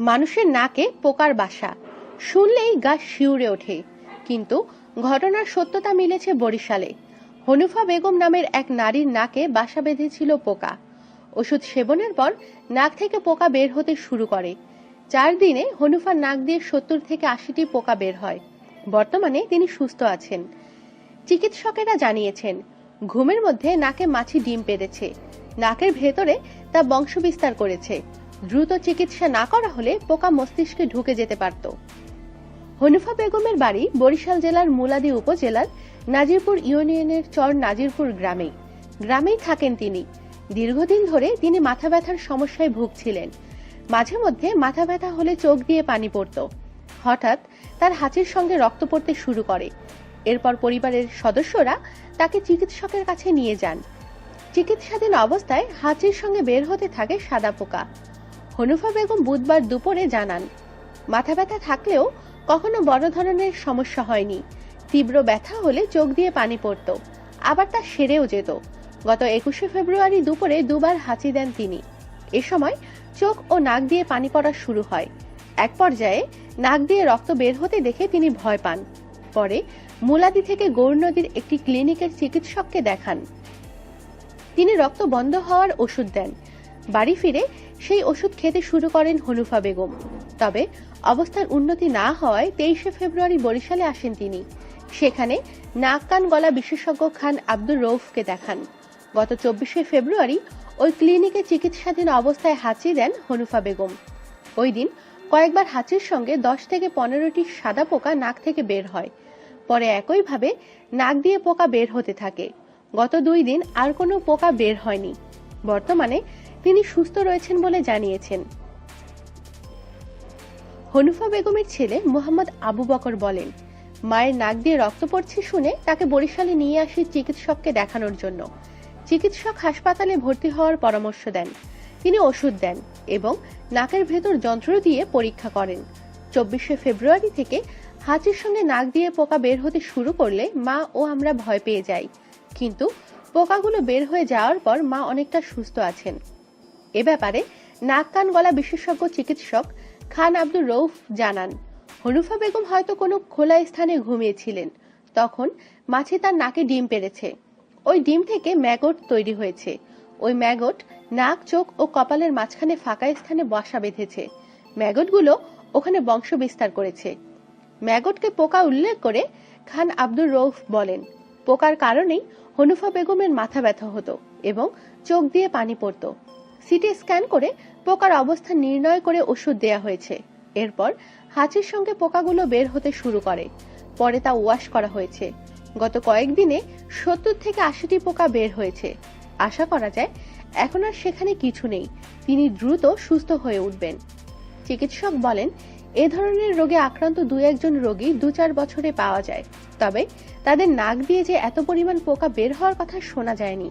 মানুষের নাকে পোকার বাসা। শুনলেই গা শিউরে ওঠে। কিন্তু ঘটনার সত্যতা মিলেছে বরিশালে। হনুফা বেগম নামের এক নারীর নাকে বাসা বেঁধেছিল পোকা। ওষুধ সেবনের পর নাক থেকে পোকা বের হতে শুরু করে। চার দিনে হনুফার নাক দিয়ে সত্তর থেকে আশিটি পোকা বের হয়। বর্তমানে তিনি সুস্থ আছেন। চিকিৎসকেরা জানিয়েছেন, ঘুমের মধ্যে নাকে মাছি ডিম পেড়েছে। নাকের ভেতরে তা বংশবিস্তার করেছে। দ্রুত চিকিৎসা না করা হলে পোকা মস্তিষ্কে ঢুকে যেতে পারত। হনিফা বেগমের বাড়ি বরিশাল জেলার মুলাদি উপজেলার নাজিরপুর ইউনিয়নের চর নাজিরপুর গ্রামে গ্রামেই থাকেন তিনি। দীর্ঘদিন ধরে তিনি মাথা ব্যথার সমস্যায় ভুগছিলেন। মাঝে মধ্যে মাথা ব্যথা হলে চোখ দিয়ে পানি পড়ত। হঠাৎ তার হাঁচির সঙ্গে রক্ত পড়তে শুরু করে। এরপর পরিবারের সদস্যরা তাকে চিকিৎসকের কাছে নিয়ে যান। চিকিৎসাধীন অবস্থায় হাঁচির সঙ্গে বের হতে থাকে সাদা পোকা। হনুফা বেগম বুধবার দুপুরে জানান, মাথা ব্যথা থাকলেও কখনো বড় ধরনের সমস্যা হয়নি। তীব্র ব্যথা হলে চোখ দিয়ে পানি পড়তো, আবার তা সেরেও যেত। গত একুশে ফেব্রুয়ারি দুপুরে দুবার হাঁচি দেন তিনি। এ সময় চোখ ও নাক দিয়ে পানি পড়া শুরু হয়। এক পর্যায়ে নাক দিয়ে রক্ত বের হতে দেখে তিনি ভয় পান। পরে মুলাদি থেকে গৌর নদীর একটি ক্লিনিকের চিকিৎসককে দেখান। তিনি রক্ত বন্ধ হওয়ার ওষুধ দেন। বাড়ি ফিরে সেই ওষুধ খেতে শুরু করেন হনুফা বেগম। তবে অবস্থার উন্নতি না হওয়ায় তেইশে ফেব্রুয়ারি বরিশালে আসেন তিনি। সেখানে নাক কান গলা বিশেষজ্ঞ খান আব্দুর রৌফকে দেখান। গত চব্বিশে ফেব্রুয়ারি ওই ক্লিনিকে চিকিৎসাধীন অবস্থায় হাঁচি দেন হনুফা বেগম। ওই দিন কয়েকবার হাঁচির সঙ্গে দশ থেকে পনেরোটি সাদা পোকা নাক থেকে বের হয়। পরে একইভাবে নাক দিয়ে পোকা বের হতে থাকে। গত দুই দিন আর কোনো পোকা বের হয়নি। বর্তমানে তিনি সুস্থ রয়েছেন বলে জানিয়েছেন। হনুফা বেগমের ছেলে মোহাম্মদ আবু বকর বলেন, মায়ের নাক দিয়ে রক্ত পড়ছে শুনে তাকে বরিশালে নিয়ে আসি চিকিৎসককে দেখানোর জন্য। চিকিৎসক হাসপাতালে ভর্তি হওয়ার পরামর্শ দেন। তিনি ওষুধ দেন এবং নাকের ভেতর যন্ত্র দিয়ে পরীক্ষা করেন। চব্বিশে ফেব্রুয়ারি থেকে হাঁচির সঙ্গে নাক দিয়ে পোকা বের হতে শুরু করলে মা ও আমরা ভয় পেয়ে যাই। কিন্তু পোকাগুলো বের হয়ে যাওয়ার পর মা অনেকটা সুস্থ আছেন। এ ব্যাপারে নাক কান গলা বিশেষজ্ঞ চিকিৎসক খান আব্দুর রৌফ জানান, হনুফা বেগম হয়তো কোনো খোলা স্থানে ঘুমিয়েছিলেন। তখন মাছি তার নাকে ডিম পেরেছে। ওই ডিম থেকে ম্যাগট তৈরি হয়েছে। ওই ম্যাগট নাক, চোখ ও কপালের মাঝখানে ফাঁকা স্থানে বসা বেঁধেছে। ম্যাগটগুলো ওখানে বংশ বিস্তার করেছে। ম্যাগটকে পোকা উল্লেখ করে খান আব্দুর রৌফ বলেন, পোকার কারণেই হনুফা বেগমের মাথা ব্যথা হতো এবং চোখ দিয়ে পানি পড়তো। সিটি স্ক্যান করে পোকার অবস্থা নির্ণয় করে ওষুধ দেয়া হয়েছে। এরপর হাঁচির সঙ্গে পোকাগুলো বের হতে শুরু করে। পরে তা ওয়াশ করা হয়েছে। গত কয়েকদিনে সত্তর থেকে আশিটি পোকা বের হয়েছে। আশা করা যায় এখন আর সেখানে কিছু নেই। তিনি দ্রুত সুস্থ হয়ে উঠবেন। চিকিৎসক বলেন, এ ধরনের রোগে আক্রান্ত দু একজন রোগী দু চার বছরে পাওয়া যায়। তবে তাদের নাক দিয়ে যে এত পরিমাণ পোকা বের হওয়ার কথা শোনা যায়নি।